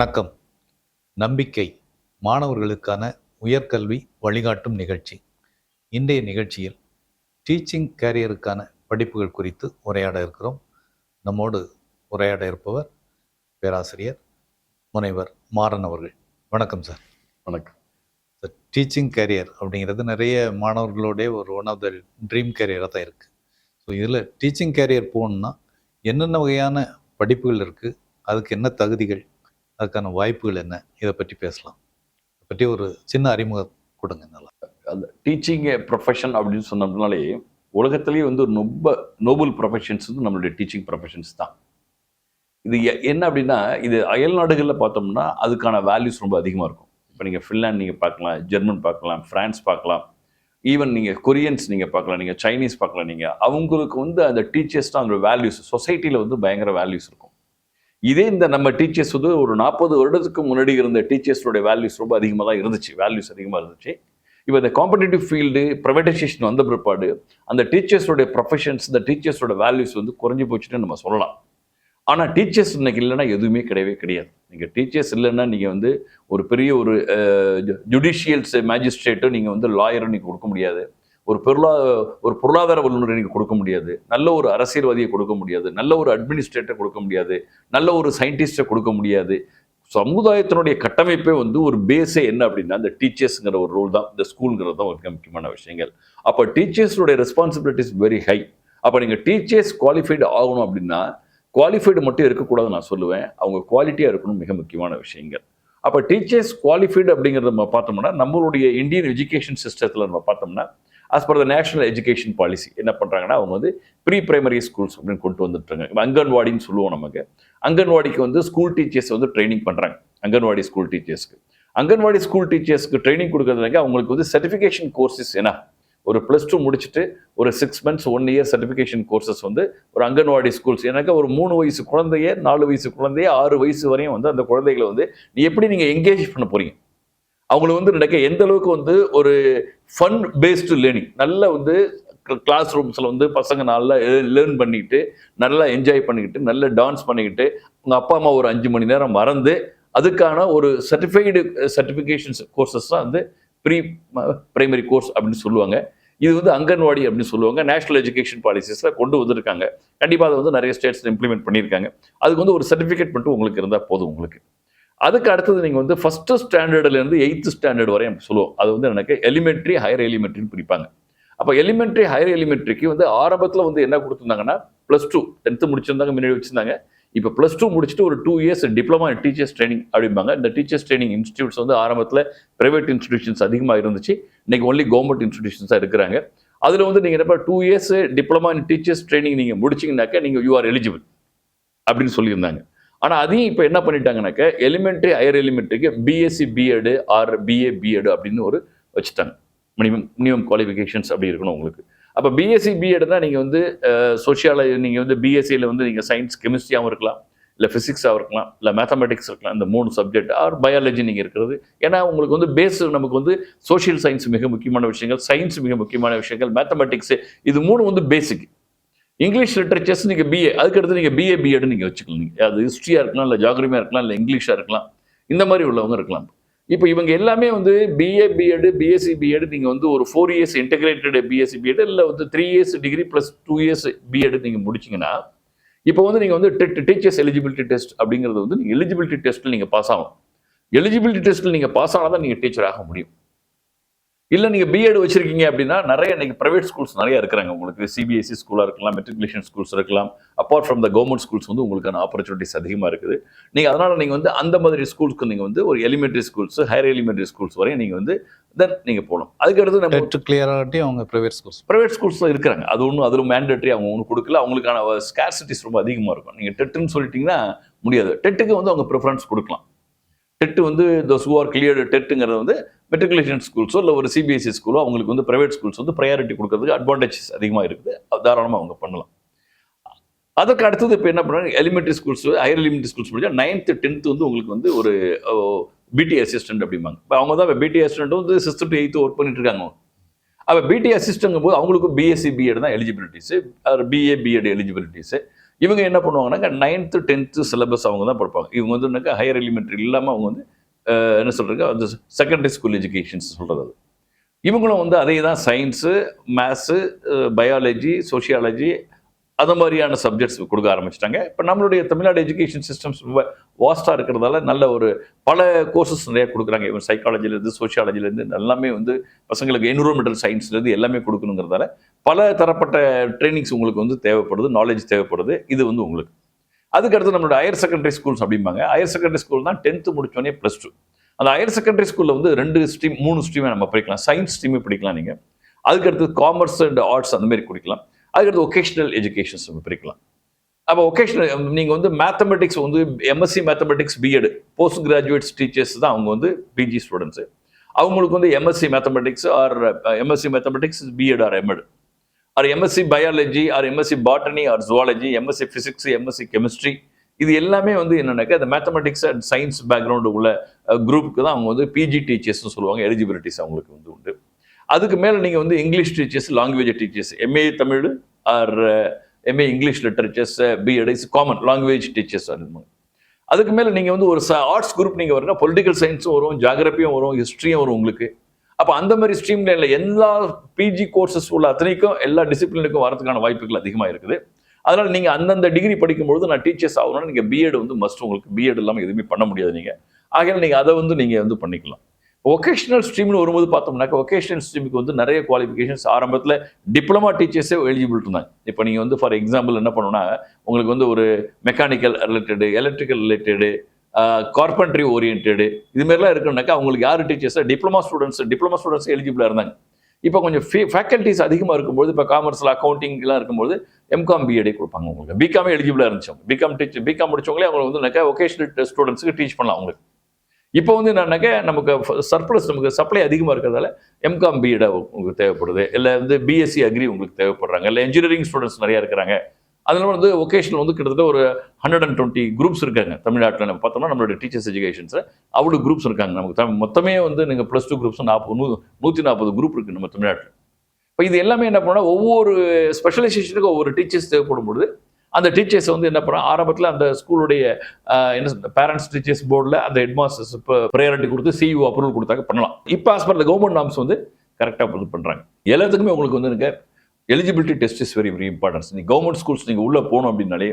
வணக்கம். நம்பிக்கை மாணவர்களுக்கான உயர்கல்வி வழிகாட்டும் நிகழ்ச்சி. இன்றைய நிகழ்ச்சியில் டீச்சிங் கேரியருக்கான படிப்புகள் குறித்து உரையாட இருக்கிறோம். நம்மோடு உரையாட இருப்பவர் பேராசிரியர் முனைவர் மாறன் அவர்கள். வணக்கம் சார். வணக்கம். டீச்சிங் கேரியர் அப்படிங்கிறது நிறைய மாணவர்களுடைய ஒரு ஒன் ஆஃப் த ட்ரீம் கேரியராக தான் இருக்குது ஸோ இதில் டீச்சிங் கேரியர் போகணுன்னா என்னென்ன வகையான படிப்புகள் இருக்குது அதுக்கு என்ன தகுதிகள்? அதுக்கான வாய்ப்புகள் என்ன? இதை பற்றி பேசலாம். இதை பற்றி ஒரு சின்ன அறிமுகம் கொடுங்க நல்லா. அந்த டீச்சிங் ப்ரொஃபஷன் அப்படின்னு சொன்னோம்னாலே உலகத்திலேயே வந்து ஒரு ரொம்ப நோபல் ப்ரொஃபஷன்ஸ் வந்து நம்மளுடைய டீச்சிங் ப்ரொஃபஷன்ஸ் தான். இது எ- என்ன அப்படின்னா இது அயல் நாடுகளில் பார்த்தோம்னா அதுக்கான வேல்யூஸ் ரொம்ப அதிகமாக இருக்கும். இப்போ நீங்கள் ஃபின்லாண்ட் நீங்கள் பார்க்கலாம் ஜெர்மன் பார்க்கலாம் ஃப்ரான்ஸ் பார்க்கலாம். ஈவன் நீங்கள் கொரியன்ஸ் நீங்கள் பார்க்கலாம் நீங்கள் சைனீஸ் பார்க்கலாம் நீங்கள் அவங்களுக்கு வந்து அந்த டீச்சர்ஸ் தான் அந்த வேல்யூஸ் சொசைட்டியில் வந்து பயங்கர வேல்யூஸ் இருக்கும். இதே இந்த நம்ம டீச்சர்ஸ் வந்து ஒரு நாற்பது வருடத்துக்கு முன்னாடி இருந்த டீச்சர்ஸோட வேல்யூஸ் ரொம்ப அதிகமாக தான் இருந்துச்சு. வேல்யூஸ் அதிகமாக இருந்துச்சு. இப்போ இந்த காம்படிட்டிவ் ஃபீல்டு ப்ரைவேட்டைசேஷன் வந்த பிற்பாடு அந்த டீச்சர்ஸோடைய ப்ரொஃபஷன்ஸ் இந்த டீச்சர்ஸோட வேல்யூஸ் வந்து குறைஞ்சி போச்சுன்னு நம்ம சொல்லலாம். ஆனால் டீச்சர்ஸ் இன்னைக்கு இல்லைன்னா எதுவுமே கிடையவே கிடையாது. நீங்கள் டீச்சர்ஸ் இல்லைன்னா நீங்கள் வந்து ஒரு பெரிய ஒரு ஜுடிஷியல்ஸ் மேஜிஸ்ட்ரேட்டும் நீங்கள் வந்து லாயரும் நீங்கள் கொடுக்க முடியாது. ஒரு பொருளா ஒரு பொருளாதார வல்லுநரை நீங்கள் கொடுக்க முடியாது. நல்ல ஒரு அரசியல்வாதியை கொடுக்க முடியாது. நல்ல ஒரு அட்மினிஸ்ட்ரேட்டர் கொடுக்க முடியாது. நல்ல ஒரு சயின்டிஸ்ட்டை கொடுக்க முடியாது. சமுதாயத்தினுடைய கட்டமைப்பே வந்து ஒரு பேஸே என்ன அப்படின்னா இந்த டீச்சர்ஸுங்கிற ஒரு ரோல் தான். இந்த ஸ்கூலுங்கிறது தான் ஒரு மிக முக்கியமான விஷயங்கள். அப்போ டீச்சர்ஸுடைய ரெஸ்பான்சிபிலிட்டிஸ் வெரி ஹை அப்போ நீங்கள் டீச்சர்ஸ் குவாலிஃபைடு ஆகணும் அப்படின்னா குவாலிஃபைடு மட்டும் இருக்கக்கூடாது நான் சொல்லுவேன். அவங்க குவாலிட்டியாக இருக்கணும் மிக முக்கியமான விஷயங்கள். அப்போ டீச்சர்ஸ் குவாலிஃபைடு அப்படிங்கிறத நம்ம பார்த்தோம்னா நம்மளுடைய இந்தியன் எஜுகேஷன் சிஸ்டத்தில் நம்ம பார்த்தோம்னா as per the national education policy என்ன பண்ணுறாங்கன்னா அவங்க வந்து ப்ரீ பிரைமரி ஸ்கூல்ஸ் அப்படின்னு கொண்டு வந்துட்டுருங்க இப்போ அங்கன்வாடின்னு சொல்லுவோம் நமக்கு. அங்கன்வாடிக்கு வந்து ஸ்கூல் டீச்சர்ஸ் வந்து ட்ரைனிங் பண்ணுறாங்க அங்கன்வாடி ஸ்கூல் டீச்சர்ஸ்க்கு அங்கன்வாடி ஸ்கூல் டீச்சர்ஸ்க்கு ட்ரைனிங் கொடுக்கறதுனாக்க அவங்களுக்கு வந்து சர்டிஃபிகேஷன் கோர்சஸ் என்ன? ஒரு ப்ளஸ் டூ முடிச்சுட்டு ஒரு six months one year certification courses வந்து ஒரு அங்கன்வாடி ஸ்கூல்ஸ் எனக்கு ஒரு மூணு வயசு குழந்தைய நாலு வயசு குழந்தைய ஆறு வயசு வரையும் வந்து அந்த குழந்தைகளை வந்து நீ எப்படி நீங்கள் என்கேஜ் பண்ண போகிறீங்க அவங்களை வந்து நடக்க எந்த அளவுக்கு வந்து ஒரு ஃபன் பேஸ்டு லேர்னிங் நல்ல வந்து கிளாஸ் ரூம்ஸில் வந்து பசங்க நல்லா லேர்ன் பண்ணிக்கிட்டு நல்லா என்ஜாய் பண்ணிக்கிட்டு நல்லா டான்ஸ் பண்ணிக்கிட்டு உங்கள் அப்பா அம்மா ஒரு அஞ்சு மணி நேரம் மறந்து அதுக்கான ஒரு சர்டிஃபைடு சர்டிஃபிகேஷன்ஸ் கோர்சஸ் தான் வந்து ப்ரீ பிரைமரி கோர்ஸ் அப்படின்னு சொல்லுவாங்க. இது வந்து அங்கன்வாடி அப்படின்னு சொல்லுவாங்க. நேஷனல் எஜுகேஷன் பாலிசிஸில் கொண்டு வந்திருக்காங்க. கண்டிப்பாக அதை வந்து நிறைய ஸ்டேட்ஸ் இம்ப்ளிமெண்ட் பண்ணியிருக்காங்க. அதுக்கு வந்து ஒரு சர்டிஃபிகேட் மட்டும் உங்களுக்கு இருந்தால் போதும் உங்களுக்கு. அதுக்கு அடுத்தது நீங்கள் வந்து ஃபஸ்ட்டு ஸ்டாண்டர்ட்லேருந்து எயித்து ஸ்டாண்டர்ட் வரையும் சொல்லுவோம். அது வந்து எனக்கு எலிமெண்ட்ரி ஹையர் எலிமெண்ட்ரின்னு பிரிப்பாங்க. அப்போ எலிமெண்ட்ரி ஹையர் எலிமெண்ட்ரிக்கு வந்து ஆரம்பத்தில் வந்து என்ன கொடுத்துருந்தாங்கன்னா ப்ளஸ் டூ டென்த்து முடிச்சிருந்தாங்க முன்னாடி வச்சுருந்தாங்க. இப்போ ப்ளஸ் டூ முடிச்சுட்டு ஒரு two years diploma teachers training அப்படிம்பாங்க. இந்த டீச்சர்ஸ் ட்ரைனிங் இன்ஸ்டியூட்ஸ் வந்து ஆரம்பத்தில் ப்ரைவேட் இன்ஸ்டிடியூஷன்ஸ் அதிகமாக இருந்துச்சு. இன்றைக்கி ஒன்லி கவர்மெண்ட் இன்ஸ்டிடியூஷன்ஸாக இருக்கிறாங்க. அதில் வந்து நீங்கள் என்ன two years diploma in teachers training நீங்கள் முடிச்சிங்கனாக்கா நீங்கள் யூ ஆர் எலிஜிபிள் அப்படின்னு சொல்லியிருந்தாங்க. ஆனால் அதையும் இப்போ என்ன பண்ணிட்டாங்கனாக்க elementary higher எலிமெண்ட்ரிக்கு BSc BEd or BA BEd அப்படின்னு ஒரு வச்சுட்டாங்க. மினிமம் மினிமம் குவாலிஃபிகேஷன்ஸ் அப்படி இருக்கணும் உங்களுக்கு. அப்போ பிஎஸ்சி பிஎட்னா நீங்கள் வந்து சோஷியாலஜி நீங்கள் வந்து பிஎஸ்சியில் வந்து நீங்கள் சயின்ஸ் கெமிஸ்ட்ரியாகவும் இருக்கலாம் இல்லை ஃபிசிக்ஸாக இருக்கலாம் இல்லை மேத்தமெட்டிக்ஸ் இருக்கலாம் இந்த மூணு சப்ஜெக்ட் ஆர் பயாலஜி நீங்கள் இருக்கிறது. ஏன்னா உங்களுக்கு வந்து பேஸ் நமக்கு வந்து சோஷியல் சயின்ஸ் மிக முக்கியமான விஷயங்கள் சயின்ஸ் மிக முக்கியமான விஷயங்கள் மேத்தமெட்டிக்ஸ் இது மூணு வந்து பேசிக் இங்கிலீஷ் லிட்ரேச்சர்ஸ் நீங்கள் பிஏ அதுக்கடுத்து நீங்கள் பிஏ பிஎட் நீங்கள் வச்சுக்கலாம். நீங்கள் அது ஹிஸ்ட்ரியாக இருக்கலாம் இல்லை ஜாகிரமியாக இருக்கலாம் இல்லை இங்கிலீஷாக இருக்கலாம். இந்த மாதிரி உள்ளவங்க இருக்கலாம். இப்போ இவங்க எல்லாமே வந்து பிஏ பிஎட் பிஎஸ்சி பிஎட் நீங்கள் வந்து ஒரு four years integrated BSc BEd இல்லை வந்து three years degree plus two years BEd நீங்கள் முடிச்சிங்கன்னா இப்போ வந்து நீங்கள் வந்து டீச்சர்ஸ் எலிஜிபிலிட்டி டெஸ்ட் அப்படிங்கிறது வந்து நீங்கள் எலிஜிபிலிட்டி டெஸ்ட்டில் நீங்கள் பாஸ் ஆகணும். எலிஜிபிலிட்டி டெஸ்ட்டில் நீங்கள் பாஸ் ஆனால் தான் நீங்கள் டீச்சர் ஆக முடியும். இல்லை நீங்கள் பிஎட் வச்சிருக்கீங்க அப்படின்னா நிறைய இன்னைக்கு ப்ரைவேட் ஸ்கூல்ஸ் நிறைய இருக்கிறாங்க. உங்களுக்கு சிபிஎஸ்சி ஸ்கூலாக இருக்கலாம் மெட்ரிகுலேஷன் ஸ்கூல்ஸ் இருக்கலாம். Apart from the government schools வந்து உங்களுக்கான ஆப்பர்ச்சுனிட்டிஸ் அதிகமாக இருக்குது. நீங்கள் அதனால் நீங்கள் வந்து அந்த மாதிரி ஸ்கூல்ஸ்க்கு நீங்கள் வந்து ஒரு elementary schools higher elementary schools வரையும் நீங்கள் வந்து தென் நீங்கள் போகணும் அதுக்கடுத்து நம்ம டெட் கிளியராகட்டி அவங்க ப்ரைவேட் ஸ்கூல்ஸ் ப்ரைவேட் ஸ்கூல்ஸில் இருக்கிறாங்க. அது ஒன்றும் அதில் மேண்டேட்டரி அவங்க ஒன்றும் கொடுக்கல. அவங்களுக்கான ஸ்கேர்சிட்டிஸ் ரொம்ப அதிகமாக இருக்கும். நீங்கள் டெட்டுன்னு சொல்லிட்டீங்கன்னா முடியாது. டெட்டுக்கு வந்து அவங்க ப்ரிஃபரன்ஸ் கொடுக்கலாம். டெட்டு வந்து தோஸ் ஹூ ஆர் கிளியர்டு டெட்டுங்கிறது வந்து மெட்ரிகுலேஷன் ஸ்கூல்ஸோ இல்லை ஒரு சிபிஎஸ்சி ஸ்கூலோ அவங்களுக்கு வந்து ப்ரைவேட் ஸ்கூல்ஸ் வந்து ப்ரையாரிட்டி கொடுக்கறதுக்கு அட்வான்டேஜஸ் அதிகமாக இருக்குது. தாராளமாக அவங்க பண்ணலாம். அதற்கு அடுத்தது இப்போ என்ன பண்ணுறாங்க elementary schools higher elementary schools முடிஞ்சால் நைன்த்து டென்த்து வந்து உங்களுக்கு வந்து ஒரு பிடி அசிஸ்டன்ட் அப்படிம்பாங்க. இப்போ அவங்க தான் பிடி அசிஸ்டன்ட் வந்து சிக்ஸ்த் டு எயித்து ஒர்க் பண்ணிட்டு இருக்காங்க. அப்போ பிடி அசிஸ்டங்கும் போது அவங்களுக்கும் பிஎஸ்சி பிஎட் தான் எலிஜிபிலிட்டிஸு பிஏ பிஎட் எலிஜிபிலிட்டிஸு இவங்க என்ன பண்ணுவாங்கன்னாக்கா நைன்த்து டென்த்து சிலபஸ் அவங்க தான் படிப்பாங்க. இவங்க வந்து ஹையர் எலிமெண்ட்ரி இல்லாமல் அவங்க வந்து என்ன சொல்கிறாங்க அந்த செகண்டரி ஸ்கூல் எஜுகேஷன்ஸ் சொல்கிறது அது. இவங்களும் வந்து அதே தான் சயின்ஸு மேத்ஸு பயாலஜி சோஷியாலஜி அது மாதிரியான சப்ஜெக்ட்ஸ் கொடுக்க ஆரம்பிச்சிட்டாங்க. இப்போ நம்மளுடைய தமிழ்நாடு எஜுகேஷன் சிஸ்டம்ஸ் ரொம்ப வாஸ்ட்டாக இருக்கிறதால நல்ல ஒரு பல கோர்சஸ் நிறைய கொடுக்குறாங்க. இவன் சைக்காலஜிலேருந்து சோஷியாலஜிலேருந்து எல்லாமே வந்து பசங்களுக்கு என்விரான்மெண்டல் சயின்ஸ்லேருந்து எல்லாமே கொடுக்கணுங்கிறதால பல தரப்பட்ட ட்ரைனிங்ஸ் உங்களுக்கு வந்து தேவைப்படுது நாலேஜ் தேவைப்படுது. இது வந்து உங்களுக்கு. அதுக்கடுத்து நம்மளோட ஹையர் செகண்டரி ஸ்கூல்ஸ் அப்படிம்பாங்க. ஹையர் செகண்டரி ஸ்கூல் தான் டென்த்து முடிச்சோடனே ப்ளஸ் டூ அந்த ஹையர் செகண்டரி ஸ்கூலில் வந்து ரெண்டு ஸ்ட்ரீம் மூணு ஸ்ட்ரீமை நம்ம படிக்கலாம். சயின்ஸ் ஸ்ட்ரீமே படிக்கலாம் நீங்கள் அதுக்கடுத்து காமர்ஸ் அண்ட் ஆர்ட்ஸ் அந்த மாதிரி படிக்கலாம் அதுக்கடுத்து ஒகேஷனல் எஜுகேஷன்ஸ் நம்ம பிரிக்கலாம். அப்போ ஒகேஷனல் நீங்கள் வந்து மேத்தமெட்டிக்ஸ் வந்து MSc mathematics BEd post graduates teachers தான் அவங்க வந்து பிஜி ஸ்டூடெண்ட்ஸு அவங்களுக்கு வந்து MSc mathematics or MSc mathematics BEd or MEd or MSc biology or MSc botany or zoology MSc physics MSc chemistry இது எல்லாமே வந்து என்னென்னாக்கா இந்த மேத்தமெட்டிக்ஸ் அண்ட் சயின்ஸ் பேக்ரவுண்டு உள்ள குரூப்புக்கு தான் அவங்க வந்து பிஜி டீச்சர்ஸ்னு சொல்லுவாங்க எலிஜிபிலிட்டிஸ் அவங்களுக்கு வந்து உண்டு. அதுக்கு மேலே நீங்கள் வந்து English teachers language teachers MA Tamil or MA English literatures BEd is common language teachers அதுக்கு மேலே நீங்கள் வந்து ஒரு ஆர்ட்ஸ் குரூப் நீங்கள் வரீங்கன்னா பொலிட்டிக்கல் சயின்ஸும் வரும் ஜாகிரபியும் வரும் ஹிஸ்ட்ரியும் வரும் உங்களுக்கு. அப்போ அந்த மாதிரி ஸ்ட்ரீம் லைனில் எல்லா பிஜி கோர்சஸ் உள்ள அத்தனைக்கும் எல்லா டிசிப்ளினுக்கும் வரதுக்கான வாய்ப்புகள் அதிகமாக இருக்குது. அதனால் நீங்கள் அந்தந்த டிகிரி படிக்கும்பொழுது நான் டீச்சர்ஸ் ஆகணும்னா நீங்கள் பிஎட் வந்து மஸ்ட் உங்களுக்கு பிஎட் இல்லாமல் எதுவுமே பண்ண முடியாது நீங்கள் ஆகையால் நீங்கள் அதை வந்து நீங்கள் வந்து பண்ணிக்கலாம். ஒகேஷனல் ஸ்ட்ரீம்னு வரும்போது பார்த்தோம்னாக்கா ஒகேஷனல் ஸ்ட்ரீமுக்கு வந்து நிறைய குவாலிஃபிகேஷன்ஸ் ஆரம்பத்தில் டிப்ளமா டீச்சர்ஸே எலிஜிபிள் இருந்தாங்க. இப்போ நீங்கள் வந்து ஃபார் எக்ஸாம்பிள் என்ன பண்ணணும்னா உங்களுக்கு வந்து ஒரு mechanical related electrical related carpentry oriented இது மாதிரிலாம் அவங்களுக்கு யார் teachers diploma students diploma students எலிஜிபிளாக இருந்தாங்க. இப்போ கொஞ்சம் ஃபீ ஃபேக்கல்ட்டிஸ் அதிகமாக இருக்கும்போது இப்போ காமர்ஸில் அக்கௌண்டிங்லாம் இருக்கும்போது எம்காம் பிஎடே கொடுப்பாங்க உங்களுக்கு. பிகாமே எலிஜிபிளாக இருந்துச்சு. பிகாம் டீச்சர் பிகாம் முடிச்சவங்களே அவங்க வந்துக்கா ஒகேஷனல் ஸ்டூடெண்ட்ஸுக்கு டீச் பண்ணலாம் அவங்களுக்கு. இப்போ வந்து என்னன்னாக்கா நமக்கு சர்ப்ளஸ் நமக்கு சப்ளை அதிகமாக இருக்கிறதால எம்காம் பிஎட் உங்களுக்கு தேவைப்படுது. இல்லை வந்து பிஎஸ்சி அக்ரி உங்களுக்கு தேவைப்படுறாங்க. இல்லை இன்ஜினியரிங் ஸ்டூடெண்ட்ஸ் நிறையா இருக்கிறாங்க. அதில் வந்து ஒகேஷனல் வந்து கிட்டத்தட்ட ஒரு ஹண்ட்ரட் அண்ட் டுவெண்ட்டி குரூப்ஸ் இருக்காங்க தமிழ்நாட்டில். நம்ம பார்த்தோம்னா நம்மளோட டீச்சர்ஸ் எஜுகேஷன்ஸில் அவ்வளோ குரூப்ஸ் இருக்காங்க நமக்கு. தமிழ் மொத்தமே வந்து நீங்கள் ப்ளஸ் டூ குரூப்ஸ் நாற்பது நூ நூற்றி நாற்பது குரூப் இருக்குது நம்ம தமிழ்நாட்டில். இப்போ இது எல்லாமே என்ன பண்ணால் ஒவ்வொரு ஸ்பெஷலைசேஷனுக்கும் ஒவ்வொரு டீச்சர்ஸ் தேவைப்படும்பொழுது அந்த டீச்சர்ஸ் வந்து என்ன பண்ணுறோம் ஆரம்பத்தில் அந்த ஸ்கூலுடைய என்ன பேரண்ட்ஸ் டீச்சர்ஸ் போர்டில் அந்த ஹெட்மாஸ்டர்ஸ் இப்போ ப்ரையாரிட்டி கொடுத்து சிஇஓ அப்ரூவல் கொடுத்தாக்க பண்ணலாம். இப்போ as per the government norms வந்து கரெக்டாக இது பண்ணுறாங்க எல்லாத்துக்குமே உங்களுக்கு வந்து எனக்கு eligibility test is very very importance நீங்கள் கவர்மெண்ட் ஸ்கூல்ஸ் நீங்கள் உள்ளே போகணும் அப்படின்னாலே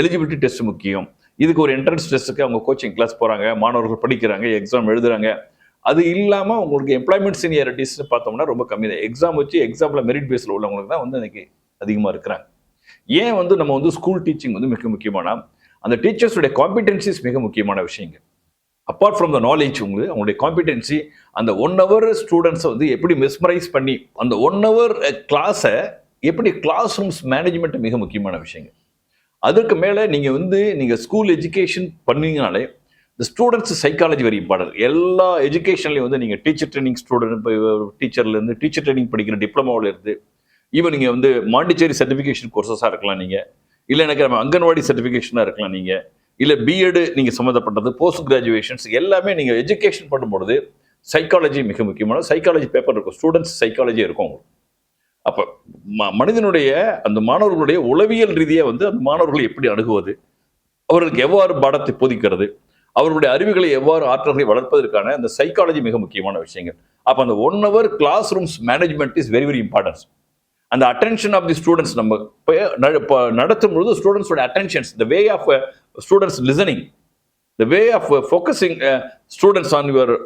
எலிஜிபிலிட்டி டெஸ்ட் முக்கியம். இதுக்கு ஒரு என்ட்ரன்ஸ் டெஸ்ட்டுக்கு அவங்க கோச்சிங் கிளாஸ் போகிறாங்க மாணவர்கள் படிக்கிறாங்க எக்ஸாம் எழுதுறாங்க. அது இல்லாமல் உங்களுக்கு எம்ப்ளாய்மெண்ட் சீனியாரிட்டிஸ்னு பார்த்தோம்னா ரொம்ப கம்மி தான். எக்ஸாம் வச்சு எக்ஸாமில் மெரிட் பேஸில் உள்ளவங்களுக்கு தான் வந்து இன்னைக்கு அதிகமாக இருக்கிறாங்க. ஏன் வந்து நம்ம வந்து ஸ்கூல் டீச்சிங் வந்து மிக முக்கியமான அந்த டீச்சர்ஸுடைய காம்பிடென்சிஸ் மிக முக்கியமான விஷயங்கள். அப்பார்ட் ஃப்ரம் த நாலேஜ் உங்களுக்கு அவங்களுடைய காம்பிடென்சி அந்த ஒன் ஹவர் ஸ்டூடெண்ட்ஸை வந்து எப்படி மெஸ்மரைஸ் பண்ணி அந்த ஒன் ஹவர் கிளாஸை எப்படி கிளாஸ் ரூம்ஸ் மேனேஜ்மெண்ட் மிக முக்கியமான விஷயங்கள். அதற்கு மேலே நீங்கள் வந்து நீங்கள் ஸ்கூல் எஜுகேஷன் பண்ணீங்கனாலே இந்த ஸ்டூடெண்ட்ஸ் சைக்காலஜி வெரி இம்பார்ட்டன்ட் எல்லா எஜுகேஷன்லையும் வந்து நீங்கள் டீச்சர் ட்ரைனிங் ஸ்டூடெண்ட் டீச்சர்லேருந்து டீச்சர் ட்ரைனிங் படிக்கிற டிப்ளமாவிலேருந்து ஈவன் நீங்கள் வந்து மாண்டிச்சேரி சர்டிஃபிகேஷன் கோர்சஸாக இருக்கலாம் நீங்கள் இல்லை எனக்கு நம்ம அங்கன்வாடி சர்டிஃபிகேஷனாக இருக்கலாம் நீங்கள் இல்லை பிஎட் நீங்கள் சம்மந்தப்பட்டது போஸ்ட் கிராஜுவேஷன்ஸ் எல்லாமே நீங்கள் எஜுகேஷன் பண்ணும்பொழுது சைக்காலஜி மிக முக்கியமான சைக்காலஜி பேப்பர் இருக்கும். ஸ்டூடெண்ட்ஸ் சைக்காலஜி இருக்கும் உங்களுக்கு. அப்போ ம மனிதனுடைய அந்த மாணவர்களுடைய உளவியல் ரீதியாக வந்து அந்த மாணவர்களை எப்படி அணுகுவது? அவர்களுக்கு எவ்வாறு பாடத்தை போதிக்கிறது? அவர்களுடைய அறிவுகளை எவ்வாறு ஆற்றல்களை வளர்ப்பதற்கான அந்த சைக்காலஜி மிக முக்கியமான விஷயங்கள். அப்போ அந்த one hour class rooms management is very very importance அந்த அட்டென்ஷன் ஆஃப் தி ஸ்டூடெண்ட்ஸ் நம்ம நட- நடத்தும் பொழுது ஸ்டூடெண்ட்ஸோட attentions the way of students listening the way of focusing students on your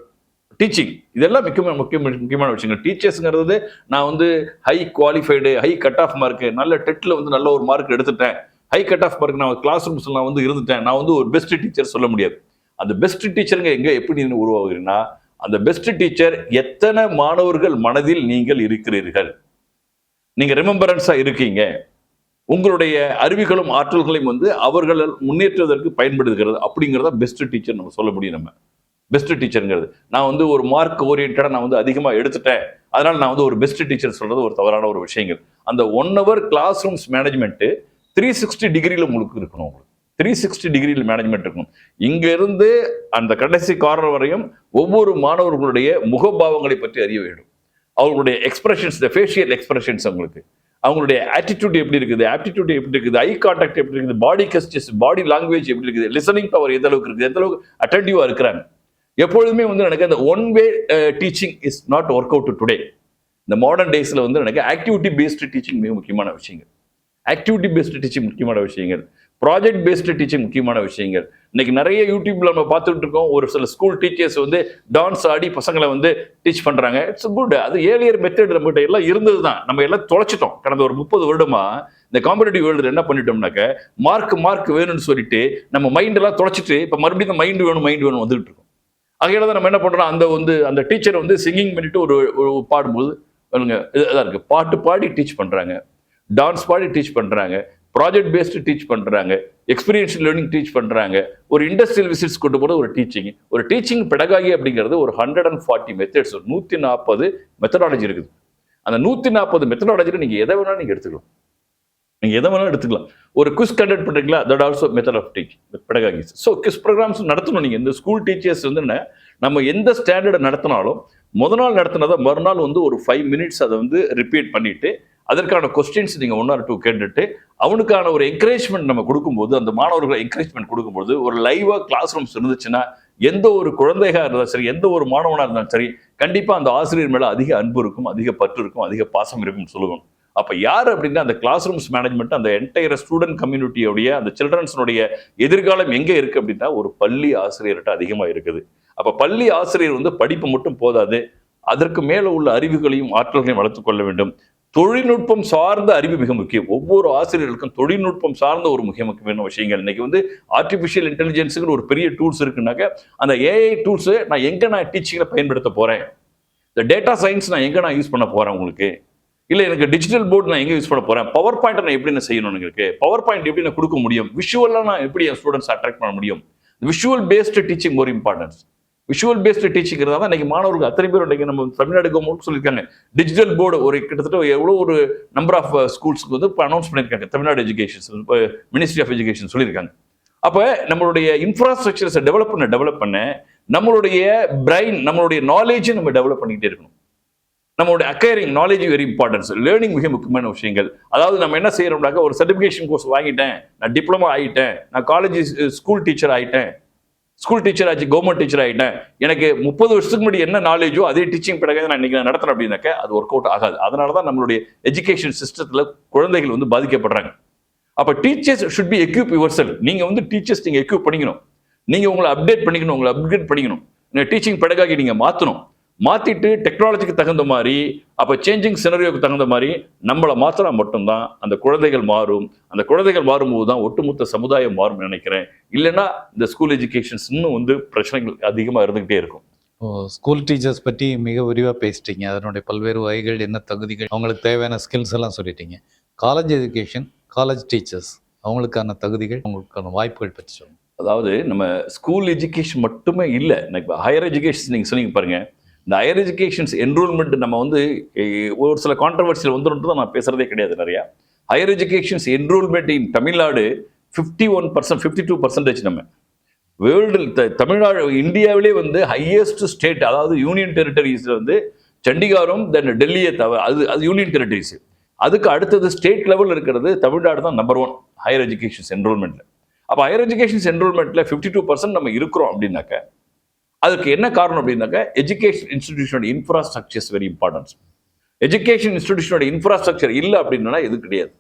teaching இதெல்லாம் முக்கியமான முக்கிய முக்கியமான விஷயங்கள். டீச்சர்ஸுங்கிறது நான் வந்து high qualified high cut off mark நல்ல டெட்டில் வந்து நல்ல ஒரு மார்க் எடுத்துட்டேன். ஹை கட் ஆஃப் மார்க் நான் கிளாஸ் ரூம்ஸில் நான் வந்து இருந்துட்டேன். நான் வந்து ஒரு பெஸ்ட் டீச்சர் சொல்ல முடியாது. அந்த பெஸ்ட் டீச்சருங்க எங்கே எப்படி உருவாகுறீங்கன்னா அந்த பெஸ்ட் டீச்சர் எத்தனை மாணவர்கள் மனதில் நீங்கள் இருக்கிறீர்கள்? நீங்கள் ரிமெம்பரன்ஸாக இருக்கீங்க. உங்களுடைய அறிவுகளும் ஆற்றல்களையும் வந்து அவர்கள் முன்னேற்றுவதற்கு பயன்படுத்துகிறது அப்படிங்கிறத பெஸ்ட் டீச்சர் நம்ம சொல்ல முடியும் நம்ம. பெஸ்ட் டீச்சருங்கிறது நான் வந்து ஒரு மார்க் ஓரியன்டாக நான் வந்து அதிகமாக எடுத்துட்டேன். அதனால் நான் வந்து ஒரு பெஸ்ட் டீச்சர் சொல்கிறது ஒரு தவறான ஒரு விஷயங்கள். அந்த one hour class rooms management three sixty டிகிரியில் உங்களுக்கு இருக்கணும் உங்களுக்கு. த்ரீ சிக்ஸ்டி டிகிரியில் மேனேஜ்மெண்ட் இருக்கணும். இங்கேருந்து அந்த கடைசி கார்னர் வரையும் ஒவ்வொரு மாணவர்களுடைய முகபாவங்களை பற்றி அறிய வேண்டும். அவங்களுடைய எக்ஸ்பிரஷன்ஸ் த ஃபேஷியல் எக்ஸ்பிரஷன்ஸ் அவங்களுக்கு. அவங்களுடைய ஆட்டிடியூட் எப்படி இருக்குது? ஆப்டிடியூட் எப்படி இருக்குது? ஐ கான்டாக்ட் எப்படி இருக்குது? பாடி கஸ்டஸ் பாடி லாங்குவேஜ் எப்படி இருக்குது? லிசனிங் பவர் எந்த அளவுக்கு இருக்குது? எந்த அளவுக்கு அட்டன்டிவாக இருக்கிறாங்க? எப்பொழுதுமே வந்து எனக்கு அந்த one way teaching is not work out today இந்த மாடர்ன் டேஸ்ல வந்து எனக்கு ஆக்டிவிட்டி பேஸ்டு டீச்சிங் மிக முக்கியமான விஷயங்கள். ஆக்டிவிட்டி பேஸ்டு டீச்சிங் முக்கியமான விஷயங்கள். ப்ராஜெக்ட் பேஸ்டு டீச்சிங் முக்கியமான விஷயங்கள். இன்னைக்கு நிறைய யூடியூப்ல நம்ம பார்த்துட்டு இருக்கோம். ஒரு சில ஸ்கூல் டீச்சர்ஸ் வந்து டான்ஸ் ஆடி பசங்களை வந்து டீச் பண்றாங்க. இட்ஸ் குட் அது ஏலியர் மெத்தட் நம்மகிட்ட எல்லாம் இருந்தது தான் நம்ம எல்லாம் தொலைச்சிட்டோம். கடந்த ஒரு முப்பது வருடமா இந்த காம்படிட்டிவ் வேர்ல்டு என்ன பண்ணிட்டோம்னாக்க மார்க் மார்க் வேணும்னு சொல்லிட்டு நம்ம மைண்ட் எல்லாம் தொலைச்சிட்டு இப்போ மறுபடியும் மைண்ட் வேணும் மைண்ட் வேணும் வந்துட்டு இருக்கோம். ஆகையால தான் நம்ம என்ன பண்றோம் அந்த வந்து அந்த டீச்சர் வந்து சிங்கிங் பண்ணிட்டு ஒரு ஒரு பாடும்போது இதாக இருக்கு. பாட்டு பாடி டீச் பண்றாங்க. டான்ஸ் பாடி டீச் பண்றாங்க. ப்ராஜெக்ட் பேஸ்டு டீச் பண்ணுறாங்க எக்ஸ்பீரியன்ஷியல் லேர்னிங் டீச் பண்ணுறாங்க ஒரு இண்டஸ்ட்ரியல் விசிட்ஸ் கொண்டு போகிற ஒரு டீச்சிங் ஒரு டீச்சிங் பெடகாகி அப்படிங்கிறது ஒரு ஹண்ட்ரட் அண்ட் ஃபார்ட்டி மெத்தட்ஸ் நூற்றி நாற்பது மெத்தடாலஜி இருக்குது. அந்த நூற்றி நாற்பது மெத்தடாலஜியில் நீங்கள் எதை வேணாலும் நீங்கள் எடுத்துக்கலாம். நீங்கள் எதை வேணாலும் எடுத்துக்கலாம். ஒரு குஸ் கண்டக்ட் பண்ணுறீங்களா that also method of teach pedagogies so quiz programs நடத்தணும் நீங்கள் இந்த ஸ்கூல் டீச்சர்ஸ் வந்து நம்ம எந்த ஸ்டாண்டர்டை நடத்தினாலும் முத நாள் நடத்தினதை மறுநாள் வந்து ஒரு ஃபைவ் மினிட்ஸ் அதை வந்து ரிப்பீட் பண்ணிவிட்டு அதற்கான கொஸ்டின்ஸ் நீங்கள் ஒன் ஆர் டூ கேட்டுட்டு அவனுக்கான ஒரு என்கரேஜ்மெண்ட் நம்ம கொடுக்கும்போது அந்த மாணவர்களை என்கரேஜ்மெண்ட் கொடுக்கும்போது ஒரு லைவாக கிளாஸ் ரூம்ஸ் இருந்துச்சுன்னா எந்த ஒரு குழந்தையாக இருந்தாலும் சரி எந்த ஒரு மாணவனாக இருந்தாலும் சரி கண்டிப்பாக அந்த ஆசிரியர் மேலே அதிக அன்பு இருக்கும் அதிக பற்று இருக்கும் அதிக பாசம் இருக்கும்னு சொல்லுவோம். அப்போ யார் அப்படின்னா அந்த கிளாஸ் ரூம்ஸ் மேனேஜ்மெண்ட் அந்த என்டையர் ஸ்டூடெண்ட் கம்யூனிட்டியோடைய அந்த சில்ட்ரன்ஸ்னுடைய எதிர்காலம் எங்கே இருக்குது அப்படின்னா ஒரு பள்ளி ஆசிரியர்கிட்ட அதிகமாக இருக்குது. அப்போ பள்ளி ஆசிரியர் வந்து படிப்பு மட்டும் போதாது அதற்கு மேலே உள்ள அறிவுகளையும் ஆற்றல்களையும் வளர்த்துக்கொள்ள வேண்டும். தொழில்நுட்பம் சார்ந்த அறிவு மிக முக்கியம். ஒவ்வொரு ஆசிரியர்களுக்கும் தொழில்நுட்பம் சார்ந்த ஒரு மிக முக்கியமான விஷயங்கள். இன்னைக்கு வந்து ஆர்டிஃபிஷியல் இன்டெலிஜென்ஸுக்கு ஒரு பெரிய டூல்ஸ் இருக்குனாக்க அந்த ஏஐ டூல்ஸு நான் எங்கே நான் டீச்சிங்கில் பயன்படுத்த போகிறேன் இந்த டேட்டா சயின்ஸ் நான் எங்கே நான் யூஸ் பண்ண போகிறேன் உங்களுக்கு? இல்லை எனக்கு டிஜிட்டல் போர்டு நான் எங்கே யூஸ் பண்ண போகிறேன் பவர் பாயிண்ட் நான் எப்படி நான் செய்யணும் எங்களுக்கு? பவர் பாயிண்ட் எப்படி நான் கொடுக்க முடியும்? விஷுவலாக நான் எப்படி என் ஸ்டூடெண்ட்ஸ் அட்ராக்ட் பண்ண முடியும்? Visual based teaching more importance visual based டீச்சிங்கிறதா தான் இன்னைக்கு மாணவர்கள் அத்தனை பேர் இன்னைக்கு நம்ம தமிழ்நாடு கவர்மெண்ட் சொல்லியிருக்காங்க. டிஜிட்டல் போர்டு ஒரு கிட்டத்தட்ட எவ்வளோ ஒரு நம்பர் ஆஃப் ஸ்கூல்ஸ்க்கு வந்து இப்போ அனௌன்ஸ் பண்ணியிருக்காங்க. Tamil Nadu education ministry of education சொல்லியிருக்காங்க. அப்போ நம்மளுடைய இன்ஃப்ராஸ்ட்ரக்சர்ஸை டெவலப் பண்ண டெவலப் பண்ண நம்மளுடைய பிரைன் நம்மளுடைய நாலேஜை நம்ம டெவலப் பண்ணிக்கிட்டே இருக்கணும். நம்மளுடைய acquiring knowledge very importance learning மிக முக்கியமான விஷயங்கள். அதாவது நம்ம என்ன செய்யறோம்னாக்க ஒரு சர்டிஃபிகேஷன் கோர்ஸ் வாங்கிட்டேன் நான் டிப்ளமா ஆகிட்டேன் நான் காலேஜ் ஸ்கூல் டீச்சர் ஆகிட்டேன் ஸ்கூல் டீச்சர் ஆச்சு கவர்மெண்ட் டீச்சர் ஆகிட்டேன் எனக்கு முப்பது வருஷத்துக்கு முன்னாடி என்ன நாலேஜோ அதே டீச்சிங் பிறகு நான் இன்னைக்கு நான் நடத்துகிறேன் அப்படின்னாக்க அது ஒர்க் அவுட் ஆகாது. அதனால தான் நம்மளுடைய எஜுகேஷன் சிஸ்டத்தில் குழந்தைகள் வந்து பாதிக்கப்படுறாங்க. அப்போ teachers should be equip your cell நீங்கள் வந்து டீச்சர்ஸ் நீங்கள் எக்யூப் பண்ணிக்கணும். நீங்கள் உங்களை அப்டேட் பண்ணிக்கணும் உங்களை அப்கிரேட் பண்ணிக்கணும். டீச்சிங் பெடகாகி நீங்கள் மாற்றணும் மாற்றிட்டு டெக்னாலஜிக்கு தகுந்த மாதிரி அப்போ சேஞ்சிங் சினரியோக்கு தகுந்த மாதிரி நம்மளை மாற்றினா மட்டும்தான் அந்த குழந்தைகள் மாறும். அந்த குழந்தைகள் மாறும்போது தான் ஒட்டுமொத்த சமுதாயம் மாறும் நினைக்கிறேன். இல்லைன்னா இந்த ஸ்கூல் எஜுகேஷன்ஸ் இன்னும் வந்து பிரச்சனைகள் அதிகமாக இருந்துகிட்டே இருக்கும். ஸ்கூல் டீச்சர்ஸ் பற்றி மிக விரிவாக பேசிட்டீங்க. அதனுடைய பல்வேறு வகைகள் என்ன தகுதிகள் அவங்களுக்கு தேவையான ஸ்கில்ஸ் எல்லாம் சொல்லிட்டீங்க. காலேஜ் எஜுகேஷன் காலேஜ் டீச்சர்ஸ் அவங்களுக்கான தகுதிகள் அவங்களுக்கான வாய்ப்புகள் பற்றி சொல்லுங்க. அதாவது நம்ம ஸ்கூல் எஜுகேஷன் மட்டுமே இல்லை எனக்கு ஹையர் எஜுகேஷன் நீங்கள் சொன்னீங்க பாருங்க. இந்த ஹையர் எஜுகேஷன்ஸ் என்ரோல்மெண்ட் நம்ம வந்து ஒரு சில கான்ட்ரவர்சியில் வந்துடும் தான் நான் பேசுகிறதே கிடையாது நிறையா. Higher educations enrollment in Tamil Nadu fifty one percent fifty two percentage நம்ம வேர்ல்டு தமிழ்நாடு இந்தியாவிலே வந்து ஹையஸ்ட் ஸ்டேட் அதாவது யூனியன் டெரிட்டரிஸில் வந்து சண்டிகாரும் தென் டெல்லியை தவிர அது அது யூனியன் டெரிட்டரிஸ் அதுக்கு அடுத்தது ஸ்டேட் லெவல் இருக்கிறது தமிழ்நாடு தான் நம்பர் ஒன் ஹையர் எஜுகேஷன்ஸ் என்ரோல்மெண்ட்டில் அப்போ ஹையர் எஜுகேஷன்ஸ் என்ரோல்மெண்ட்டில் ஃபிஃப்டி டூ பர்சன்ட் நம்ம இருக்கிறோம் அப்படின்னாக்க அதுக்கு என்ன காரணம் அப்படின்னாக்க எஜுகேஷன் இன்ஸ்டிடியூஷனோட இன்ஃப்ராஸ்ட்ரக்சர்ஸ் வெரி இம்பார்ட்டன்ஸ் எஜுகேஷன் இன்ஸ்டிடியூஷனோட இன்ஃப்ராஸ்ட்ரக்சர் இல்லை அப்படின்னா இது கிடையாது.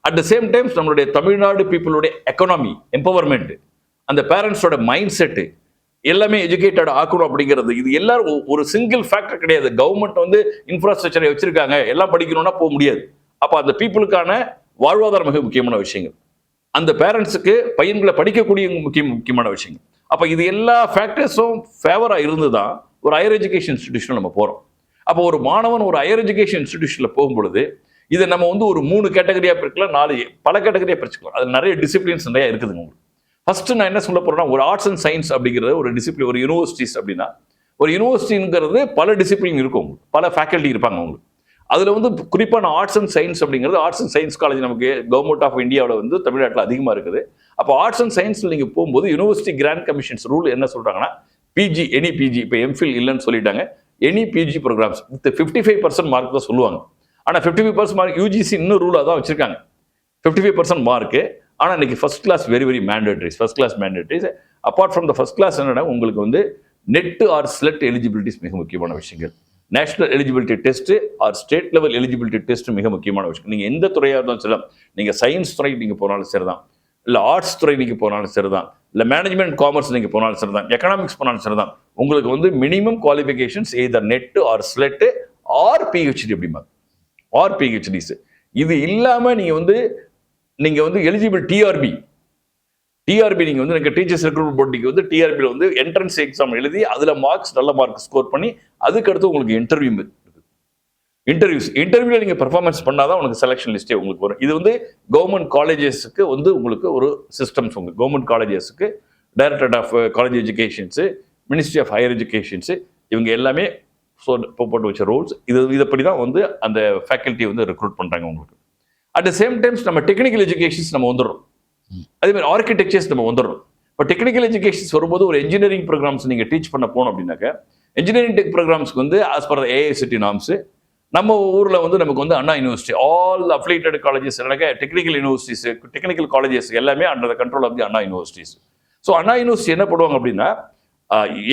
அட் த சேம் டைம்ஸ் நம்மளுடைய தமிழ்நாடு பீப்புளுடைய எக்கனாமி எம்பவர்மெண்ட் அந்த பேரண்ட்ஸோட மைண்ட் செட்டு எல்லாமே எஜுகேட்டட் ஆக்கணும் அப்படிங்கிறது இது எல்லாரும் ஒரு சிங்கிள் ஃபேக்டர் கிடையாது. கவர்மெண்ட் வந்து இன்ஃப்ராஸ்ட்ரக்சரை வச்சிருக்காங்க. எல்லாம் படிக்கணும்னா போக முடியாது. அப்போ அந்த பீப்புளுக்கான வாழ்வாதாரம் மிக முக்கியமான விஷயங்கள். அந்த பேரண்ட்ஸுக்கு பையன்களை படிக்கக்கூடிய முக்கிய முக்கியமான விஷயங்கள். அப்போ இது எல்லா ஃபேக்டர்ஸும் ஃபேவராக இருந்து தான் ஒரு ஹையர் எஜுகேஷன் இன்ஸ்டிடியூஷன் நம்ம போகிறோம் அப்போ ஒரு மாணவன் ஒரு ஹையர் எஜுகேஷன் இன்ஸ்டிடியூஷனில் போகும்பொழுது இதை நம்ம வந்து ஒரு மூணு கேட்டகரியாக பிரிக்கலாம் நாலு பல கேட்டகரியாக பிரிச்சுக்கலாம். அது நிறைய டிசிப்ளின்ஸ் நிறையா இருக்குதுங்க உங்களுக்கு. ஃபஸ்ட்டு நான் என்ன சொல்ல போகிறேன்னா ஒரு ஆர்ட்ஸ் அண்ட் சயின்ஸ் அப்படிங்கிறது ஒரு டிசிப்ளின் ஒரு யூனிவர்சிட்டிஸ் அப்படின்னா ஒரு யூனிவர்சிட்டிங்கிறது பல டிசிப்ளின் இருக்கும் உங்களுக்கு. பல ஃபேக்கல்ட்டி இருப்பாங்க உங்களுக்கு. அதில் வந்து குறிப்பான ஆர்ட்ஸ் அண்ட் சயின்ஸ் அப்படிங்கிறது ஆர்ட்ஸ் அண்ட் சயின்ஸ் காலேஜ் நமக்கு கவர்மெண்ட் ஆஃப் இந்தியாவில் வந்து தமிழ்நாட்டில் அதிகமாக இருக்குது. அப்போ ஆர்ட்ஸ் அண்ட் சயின்ஸில் நீங்கள் போகும்போது யூனிவர்சிட்டி கிராண்ட் கமிஷன்ஸ் ரூல் என்ன சொல்கிறாங்கன்னா பிஜி எனி பிஜி இப்போ எம்ஃபில் இல்லைன்னு சொல்லிட்டாங்க. Any PG programs with fifty five percent mark தான் சொல்லுவாங்க. ஆனால் fifty five percent mark UGC இன்னும் ரூலாக தான் வச்சுருக்காங்க. ஃபிஃப்டி ஃபைவ் பர்சன்ட் மார்க்கு ஆனால் இன்னைக்கு first class very very mandatories first class mandatories apart from the first class என்னன்னா உங்களுக்கு வந்து நெட்டு ஆர் ஸ்லெட் எலிஜிபிலிட்டிஸ் மிக முக்கியமான விஷயங்கள். National eligibility test or state level eligibility test மிக முக்கியமான விஷயம். நீங்கள் எந்த துறையாக இருந்தாலும் சரி நீங்கள் சயின்ஸ் துறை நீங்கள் போனாலும் சரி தான் இல்லை ஆர்ட்ஸ் துறை நீங்கள் போனாலும் சரி தான் இல்லை மேனேஜ்மெண்ட் காமர்ஸ் நீங்கள் போனாலும் சரி தான் எக்கனாமிக்ஸ் போனாலும் சரி தான் உங்களுக்கு வந்து minimum qualifications either NET or SLET or PhD அப்படிமா ஆர் பிஹெச்டிஸ் இது இல்லாமல் நீங்கள் வந்து நீங்கள் வந்து எலிஜிபிள் டிஆர்பி டிஆர்பி நீங்கள் வந்து எனக்கு டீச்சர்ஸ் ரெக்ரூட்மெண்ட் போட்டிக்கு வந்து டிஆர்பியில் வந்து என்ட்ரன்ஸ் எக்ஸாம் எழுதி அதில் மார்க்ஸ் நல்ல மார்க் ஸ்கோர் பண்ணி அதுக்கடுத்து உங்களுக்கு இன்டர்வியூ இன்டர்வியூஸ் இன்டர்வியூவில் நீங்கள் பெர்ஃபார்மன்ஸ் பண்ணாதான் உங்களுக்கு செலெக்ஷன் லிஸ்ட்டே உங்களுக்கு வரும். இது வந்து கவர்மெண்ட் காலேஜஸ்க்கு வந்து உங்களுக்கு ஒரு சிஸ்டம்ஸ் உங்களுக்கு government காலேஜஸ்க்கு director of college educations ministry of higher educations இவங்க எல்லாமே ஸோ போட்டு வச்ச ரூல்ஸ் இது இதைப்படி தான் வந்து அந்த ஃபேக்கல்ட்டி வந்து ரெக்ரூட் பண்ணுறாங்க உங்களுக்கு. அட் த சேம் டைம்ஸ் நம்ம டெக்னிக்கல் எஜுகேஷன்ஸ் நம்ம வந்துடுறோம். அதே மாதிரி ஆர்கிடெக்சர்ஸ் நம்ம வந்துடுறோம் இப்போ டெக்னிக்கல் எஜுகேஷன்ஸ் வரும்போது ஒரு இன்ஜினியரிங் ப்ரோக்ராம்ஸ் நீங்கள் டீச் பண்ண போனோம் அப்படின்னாக்க இன்ஜினியரிங் டெக் ப்ரோக்ராம்ஸ்க்கு வந்து ஆஸ் பர் ஏஐசிடி நாம்ஸு நம்ம ஊரில் வந்து நமக்கு வந்து Anna university all affiliated colleges எனக்கு டெக்னிக்கல் யூனிவர்சிட்டிஸ் டெக்னிக்கல் காலேஜஸ் எல்லாமே under the control of the Anna universities so Anna university என்ன பண்ணுவாங்க அப்படின்னா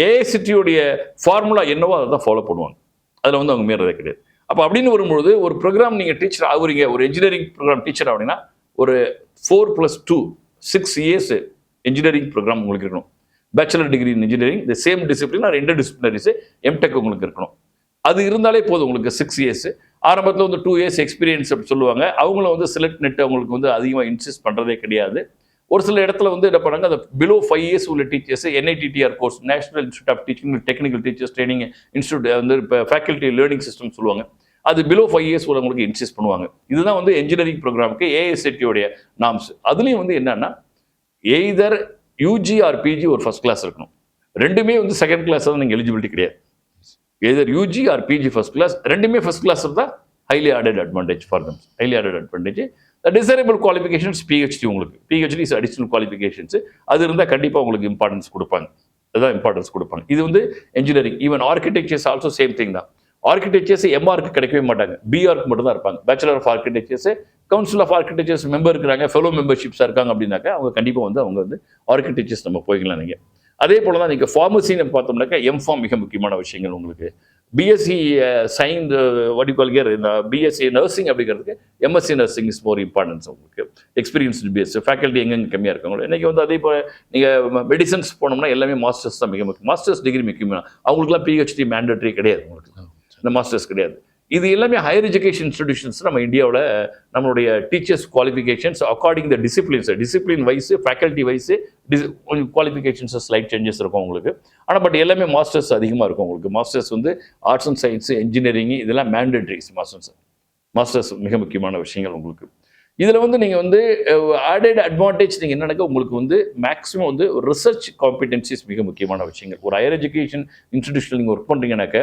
ஏஐசிட்டியுடைய ஃபார்முலா என்னவோ அதை தான் ஃபாலோ பண்ணுவாங்க. அதில் வந்து அவங்க மீறதே கிடையாது. அப்போ அப்படின்னு வரும்பொழுது ஒரு ப்ரோக்ராம் நீங்கள் டீச்சர் ஆகுறீங்க ஒரு இன்ஜினியரிங் ப்ரோக்ராம் டீச்சர் அப்படின்னா ஒரு four plus two six years engineering program உங்களுக்கு இருக்கணும். பேச்சுலர் டிகிரி இன் இன்ஜினியரிங் இந்த சேம் டிசிப்ளின் ரெண்டு இன்டர் டிசிப்ளினரிஸ் எம்டெக் உங்களுக்கு இருக்கணும். அது இருந்தாலே போதும் உங்களுக்கு சிக்ஸ் இயர்ஸ் ஆரம்பத்தில் வந்து டூ இயர்ஸ் எக்ஸ்பீரியன்ஸ் அப்படி சொல்லுவாங்க. அவங்களும் வந்து செலக்ட் நெட் அவங்களுக்கு வந்து அதிகமாக இன்சிஸ்ட் பண்ணுறதே கிடையாது. ஒரு சில இடத்துல வந்து என்ன பண்ணாங்க அந்த பிலோ ஃபைவ் இயர்ஸ் உள்ள teachers NITTR course national institute of teaching technical teachers training institute வந்து இப்போ ஃபேக்கல்ட்டி லேர்னிங் சிஸ்டம் சொல்லுவாங்க. அது பிலோ ஃபைவ் இயர்ஸ் உள்ளவங்களுக்கு இன்சிஸ்ட் பண்ணுவாங்க. இதுதான் வந்து இன்ஜினியரிங் ப்ரோக்ராமுக்கு ஏஎஸ்எட்டியோடைய நாம்ஸ் அதுலேயும் வந்து என்னன்னா எய்தர் யூஜி ஆர் பிஜி ஒரு ஃபர்ஸ்ட் கிளாஸ் இருக்கணும். ரெண்டுமே வந்து செகண்ட் கிளாஸ் தான் நீங்கள் எலிஜிபிலிட்டி கிடையாது. Either UG or PG first class ரெண்டுமே ஃபர்ஸ்ட் கிளாஸ் இருந்தால் highly added advantage for them highly added advantage desirable qualifications PhD உங்களுக்கு. பிஹெச்டி இஸ் அடிஷனல் குவாலிஃபிகேஷன்ஸ் அது இருந்தால் கண்டிப்பாக உங்களுக்கு இம்பார்ட்டன்ஸ் கொடுப்பாங்க. அதுதான் இம்பார்ட்டன்ஸ் கொடுப்பாங்க. இது வந்து engineering even architectures also same thing தான். ஆர்கிடெக்சர்ஸ் எம்ஆர்க்கு கிடைக்கவே மாட்டாங்க. பிஆர்க்கு மட்டும் தான் இருப்பாங்க. Bachelor of architectures council of architectures member இருக்கிறாங்க. ஃபெலோ மெம்பர்ஷிப்ஸாக இருக்காங்க அப்படின்னாக்கா அவங்க கண்டிப்பாக வந்து அவங்க வந்து ஆர்கிடெக்சர்ஸ் நம்ம போய்க்கலாம் நீங்கள் அதே போல தான் நீங்கள் ஃபார்மசின்னு பார்த்தோம்னாக்கா எம்ஃபார்ம் மிக முக்கியமான விஷயங்கள் உங்களுக்கு. பிஎஸ்சி சைன் வடிகால்கர் இந்த பிஎஸ்சி நர்சிங் அப்படிங்கிறதுக்கு MSc nursing is more importance உங்களுக்கு. எக்ஸ்பீரியன்ஸ் பிஎஸ்சி ஃபேக்கல்ட்டி எங்கெங்கே கம்மியாக இருக்காங்களோ இன்றைக்கி வந்து அதே போல் நீங்கள் மெடிசன்ஸ் போனோம்னா எல்லாமே மாஸ்டர்ஸ் தான் மிக முக்கியம். மாஸ்டர்ஸ் டிகிரி முக்கியமான அவங்களுக்குலாம் பிஹெச்டி மேண்டட்ரி கிடையாது உங்களுக்கு. இந்த மாஸ்டர்ஸ் கிடையாது. இது எல்லாமே ஹையர் எஜுகேஷன் இன்ஸ்டிடியூஷன்ஸ் நம்ம இந்தியாவில் நம்மளுடைய teachers qualifications according the disciplines discipline wise faculty wise டிஸ் கொஞ்சம் குவாலிஃபிகேஷன்ஸ் ஸ்லைட் சேஞ்சஸ் இருக்கும் உங்களுக்கு. ஆனால் பட் எல்லாமே மாஸ்டர்ஸ் அதிகமாக இருக்கும் உங்களுக்கு. மாஸ்டர்ஸ் வந்து ஆர்ட்ஸ் அண்ட் சயின்ஸ் இன்ஜினியரிங் இதெல்லாம் மேண்டட்ரிஸ் மாஸ்டர்ஸ் மாஸ்டர்ஸ் மிக முக்கியமான விஷயங்கள் உங்களுக்கு. இதில் வந்து நீங்கள் வந்து ஆடட் அட்வான்டேஜ் நீங்கள் என்னன்னாக்கா உங்களுக்கு வந்து மேக்ஸிமம் வந்து ரிசர்ச் காம்பிடென்சிஸ் மிக முக்கியமான விஷயங்கள். ஒரு ஹையர் எஜுகேஷன் இன்ஸ்டிடியூஷனில் நீங்கள் ஒர்க் பண்ணுறீங்கனாக்க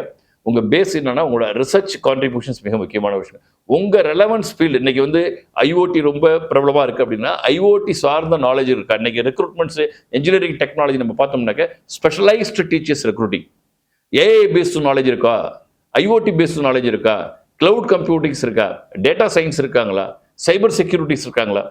உங்கள் பேஸ் என்னன்னா உங்களோட ரிசர்ச் கான்ட்ரிபியூஷன்ஸ் மிக முக்கியமான விஷயம். உங்கள் ரெலவன்ஸ் ஃபீல்டு இன்னைக்கு வந்து ஐஓடி ரொம்ப பிரபலமாக இருக்குது அப்படின்னா ஐஓடி சார்ந்த நாலேஜ் இருக்கா? இன்னைக்கு ரெக்ரூட்மெண்ட்ஸ் இன்ஜினியரிங் டெக்னாலஜி நம்ம பார்த்தோம்னாக்க specialised teachers recruiting AI based knowledge இருக்கா? ஐஓடி பேஸ்டு நாலேஜ் இருக்கா? கிளவுட் கம்ப்யூட்டிங்ஸ் இருக்கா? டேட்டா சயின்ஸ் இருக்காங்களா? சைபர் செக்யூரிட்டிஸ் இருக்காங்களா?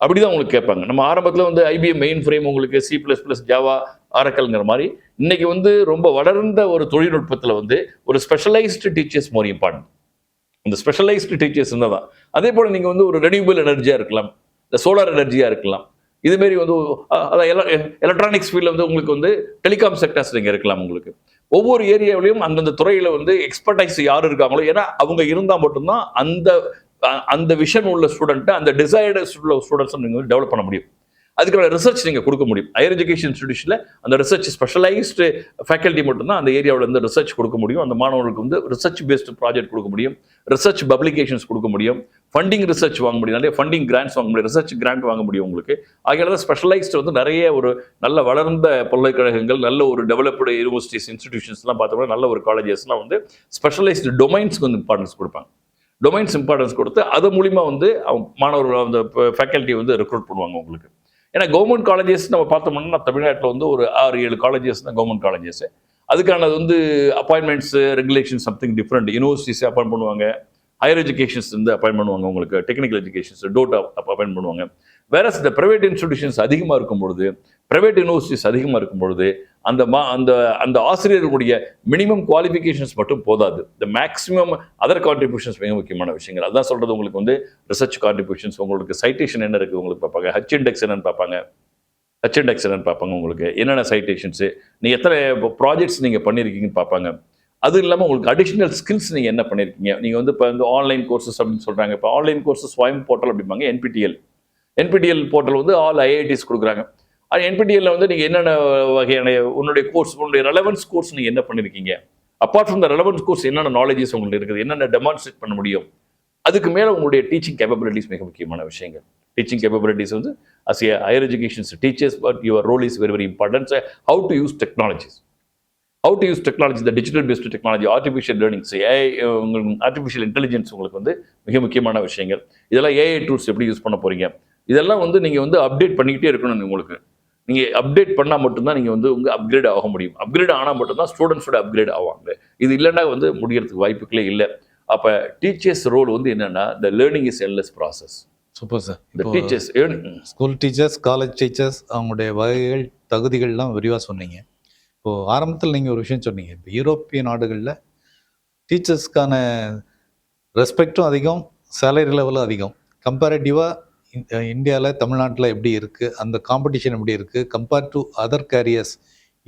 அப்படி தான் உங்களுக்கு கேட்பாங்க. நம்ம ஆரம்பத்தில் வந்து ஐபிஎம் மெயின் ஃப்ரேம் உங்களுக்கு சி ப்ளஸ் ப்ளஸ் ஜாவா ஆரக்கல்ங்கிற மாதிரி இன்னைக்கு வந்து ரொம்ப வளர்ந்த ஒரு தொழில்நுட்பத்தில் வந்து ஒரு ஸ்பெஷலைஸ்டு டீச்சர்ஸ் மோர் இம்பார்ட்டன்ட் இந்த ஸ்பெஷலைஸ்டு டீச்சர்ஸ் இருந்தால் தான் அதே போல் நீங்கள் வந்து ஒரு ரெனியூபிள் எனர்ஜியாக இருக்கலாம் இந்த சோலார் எனர்ஜியாக இருக்கலாம். இதுமாரி வந்து அதான் எல எலக்ட்ரானிக்ஸ் ஃபீல்டில் வந்து உங்களுக்கு வந்து டெலிகாம் செக்டர்ஸ் நீங்கள் இருக்கலாம் உங்களுக்கு. ஒவ்வொரு ஏரியாவிலையும் அந்தந்த துறையில் வந்து எக்ஸ்பர்டைஸ் யார் இருக்காங்களோ ஏன்னா அவங்க இருந்தால் மட்டும்தான் அந்த அந்த விஷன் உள்ள ஸ்டூடெண்ட்டை அந்த டிசைர்டு உள்ள ஸ்டூடெண்ட்ஸை நீங்கள் டெவலப் பண்ண முடியும். அதுக்கான ரிசர்ச் நீங்கள் கொடுக்க முடியும். ஹையர் எஜுகேஷன் இன்ஸ்டியூஷனில் அந்த ரிசர்ச் ஸ்பெஷலைஸ்டு ஃபேக்கல்ட்டி மட்டும்தான் அந்த ஏரியாவில் வந்து ரிசர்ச் கொடுக்க முடியும். அந்த மாணவர்களுக்கு வந்து ரிசர்ச் பேஸ்டு ப்ராஜெக்ட் கொடுக்க முடியும். ரிசர்ச் பப்ளிகேஷன்ஸ் கொடுக்க முடியும். ஃபண்டிங் ரிசர்ச் வாங்க முடியும். நிறைய ஃபண்டிங் கிராண்ட்ஸ் வாங்க முடியும். ரிசர்ச் கிராண்ட் வாங்க முடியும் உங்களுக்கு. ஆகையால தான் ஸ்பெஷலைஸ்டு வந்து நிறைய ஒரு நல்ல வளர்ந்த பல்கலைக்கழகங்கள் நல்ல ஒரு டெவலப்டு யூனிவர்சிட்டிஸ் இன்ஸ்டிடியூஷன்ஸ்லாம் பார்த்தோம்னா நல்ல ஒரு காலேஜஸ்லாம் வந்து ஸ்பெஷலைஸ்டு டொமைன்ஸ்க்கு வந்து இம்பார்ட்டன்ஸ் கொடுப்பாங்க. டொமைன்ஸ் இம்பார்ட்டன்ஸ் கொடுத்து அது மூலிமா வந்து அவங்க மாணவர்கள் அந்த ஃபேக்கல்ட்டி வந்து ரெக்ரூட் பண்ணுவாங்க உங்களுக்கு. ஏன்னா கவர்மெண்ட் காலேஜஸ் நம்ம பார்த்தோம்னா தமிழ்நாட்டில் வந்து ஒரு ஆறு ஏழு காலேஜஸ் தான் கவர்மெண்ட் காலேஜஸ் அதுக்கானது வந்து appointments regulation something different universities appoint பண்ணுவாங்க. ஹையர் எஜுகேஷன்ஸ் இருந்து அப்பாயின் பண்ணுவாங்க. உங்களுக்கு டெக்னிக்கல் எஜுகேஷன்ஸ் டோட் அப்பாயின் பண்ணுவாங்க. வேற இந்த ப்ரைவேட் இன்ஸ்டிடியூஷன்ஸ் அதிகமாக இருக்கும் பொழுது ப்ரைவேட் யூனிவர்சிட்டிஸ் அதிகமாக இருக்கும் பொழுது அந்த மா அந்த அந்த ஆசிரியர்களுடைய மினிமம் குவாலிஃபிகேஷன்ஸ் மட்டும் போதாது. இந்த மேக்ஸிமம் அதர் கான்ட்ரிபியூஷன்ஸ் மிக முக்கியமான விஷயங்கள். அதான் சொல்கிறது உங்களுக்கு வந்து ரிசர்ச் கான்ட்ரிபியூஷன்ஸ் உங்களுக்கு சைட்டேஷன் என்ன இருக்குது உங்களுக்கு பார்ப்பாங்க. ஹச் இண்டெக்ஸ் என்னன்னு பார்ப்பாங்க. ஹச் இண்டெக்ஸ் என்னன்னு பார்ப்பாங்க உங்களுக்கு. என்னென்ன சைட்டேஷன்ஸு நீங்கள் எத்தனை ப்ராஜெக்ட்ஸ் நீங்கள் பண்ணியிருக்கீங்கன்னு பார்ப்பாங்க. அது இல்லாமல் உங்களுக்கு அடிஷ்னல் ஸ்கில்ஸ் நீங்கள் என்ன பண்ணியிருக்கீங்க நீங்கள் வந்து இப்போ வந்து ஆன்லைன் கோர்சஸ் அப்படின்னு சொல்கிறாங்க இப்போ ஆன்லைன் கோர்சஸ் ஸ்வயம் போர்ட்டல் அப்படிம்பாங்க என்பிடிஎல் என்பிடிஎல் போர்ட்டல் வந்து ஆல் ஐஐடிஸ் கொடுக்குறாங்க. அது என்பிடிஎல்ல வந்து நீங்கள் என்னென்ன வகையான உன்னுடைய கோர்ஸ் உன்னுடைய ரெலவன்ஸ் கோர்ஸ் நீங்கள் என்ன பண்ணியிருக்கீங்க apart from the relevance course என்னென்ன நாலேஜஸ் உங்களுக்கு இருக்குது? என்னென்ன டெமான்ஸ்ட்ரேட் பண்ண முடியும்? அதுக்கு மேலே உங்களுடைய டீச்சிங் கேப்பபிலிட்டிஸ் மிக முக்கியமான விஷயங்கள். டீச்சிங் கேப்பபிலிட்டிஸ் வந்து as a higher educations teachers but your role is very very importance how to use technologies how to use technology இந்த digital based technology artificial learnings AI உங்களுக்கு ஆர்டிஃபிஷியல் இன்டெலிஜென்ஸ் உங்களுக்கு வந்து மிக முக்கியமான விஷயங்கள். இதெல்லாம் ஏஐ டூல்ஸ் எப்படி யூஸ் பண்ண போறீங்க? இதெல்லாம் வந்து நீங்கள் வந்து அப்டேட் பண்ணிக்கிட்டே இருக்கணும் உங்களுக்கு. நீங்கள் அப்டேட் பண்ணால் மட்டும்தான் நீங்கள் வந்து உங்கள் அப்கிரேட் ஆக முடியும். அப்கிரேட் ஆனால் மட்டும்தான் ஸ்டூடெண்ட்ஸோட அப்கிரேட் ஆவாங்க. இது இல்லைன்னா வந்து முடியறதுக்கு வாய்ப்புகளே இல்லை. அப்போ டீச்சர்ஸ் ரோல் வந்து என்னென்னா the learning is endless process super sir இந்த teachers school teachers college teachers அவங்களுடைய வகைகள் தகுதிகள்லாம் விரிவாக சொன்னீங்க. இப்போது ஆரம்பத்தில் நீங்கள் ஒரு விஷயம் சொன்னீங்க. இப்போ யூரோப்பிய நாடுகளில் டீச்சர்ஸ்க்கான ரெஸ்பெக்டும் அதிகம் சேலரி லெவலும் அதிகம். கம்பேரட்டிவாக இந்தியாவில் தமிழ்நாட்டில் எப்படி இருக்குது அந்த காம்படிஷன் எப்படி இருக்குது கம்பேர் டு அதர் கேரியர்ஸ்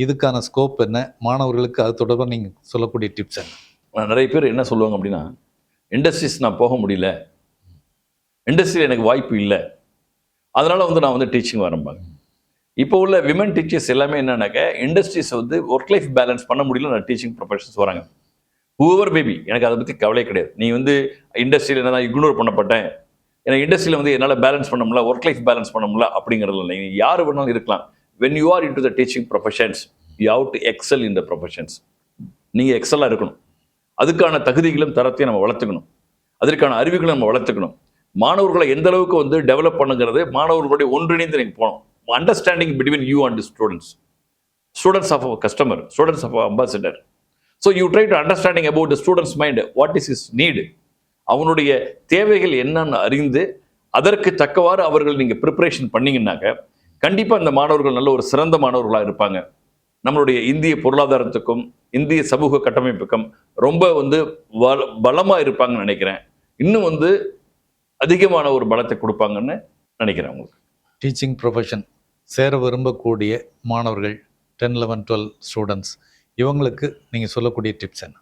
இதுக்கான ஸ்கோப் என்ன? மாணவர்களுக்கு அது தொடர்பாக நீங்கள் சொல்லக்கூடிய டிப்ஸ் என்ன? நிறைய பேர் என்ன சொல்லுவாங்க அப்படின்னா இண்டஸ்ட்ரீஸ் நான் போக முடியல. இண்டஸ்ட்ரியில் எனக்கு வாய்ப்பு இல்லை. அதனால் வந்து நான் வந்து டீச்சிங் வரம்பாங்க இப்போ உள்ள விமன் டீச்சர்ஸ் எல்லாமே என்னன்னாக்க இண்டஸ்ட்ரீஸ் வந்து ஒர்க் லைஃப் பேலன்ஸ் பண்ண முடியல நான் டீச்சிங் ப்ரொஃபஷன்ஸ் வராங்க. ஹூவர் பேபி எனக்கு அதை பற்றி கவலை கிடையாது. நீ வந்து இண்டஸ்ட்ரியில் என்ன இக்னோர் பண்ணப்பட்டேன் ஏன்னா இண்டஸ்ட்ரியில் வந்து என்னால் பேலன்ஸ் பண்ண முடியல ஒர்க் லைஃப் பேலன்ஸ் பண்ண முடியல அப்படிங்கிறது இல்லை. நீங்கள் யார் வேணாலும் இருக்கலாம். When you are in to the teaching professions you have to excel in the professions நீங்கள் எக்ஸலாக இருக்கணும். அதுக்கான தகுதிகளும் தரத்தையும் நம்ம வளர்த்துக்கணும். அதற்கான அறிவுகளை நம்ம வளர்த்துக்கணும். மாணவர்களை எந்த அளவுக்கு வந்து டெவலப் பண்ணுங்கிறது மாணவர்களுடைய ஒன்றிணைந்து நீங்கள் போகணும். Understanding between you and students students of customer students of ambassador so you try to understanding about students mind what is is need அவனுடைய தேவைகள் என்னன்னு அறிந்து அதற்கு தக்கவாறு அவர்கள் நீங்கள் ப்ரிப்பரேஷன் பண்ணிங்கன்னாக்க கண்டிப்பாக இந்த மாணவர்கள் நல்ல ஒரு சிறந்த மாணவர்களாக இருப்பாங்க. நம்மளுடைய இந்திய பொருளாதாரத்துக்கும் இந்திய சமூக கட்டமைப்புக்கும் ரொம்ப வந்து வல பலமாக இருப்பாங்கன்னு நினைக்கிறேன். இன்னும் வந்து அதிகமான ஒரு பலத்தை கொடுப்பாங்கன்னு நினைக்கிறேன் உங்களுக்கு. டீச்சிங் ப்ரொஃபஷன் சேர விரும்பக்கூடிய மாணவர்கள் டென் லெவன் டுவெல் ஸ்டூடெண்ட்ஸ் இவங்களுக்கு நீங்கள் சொல்லக்கூடிய டிப்ஸ் என்ன?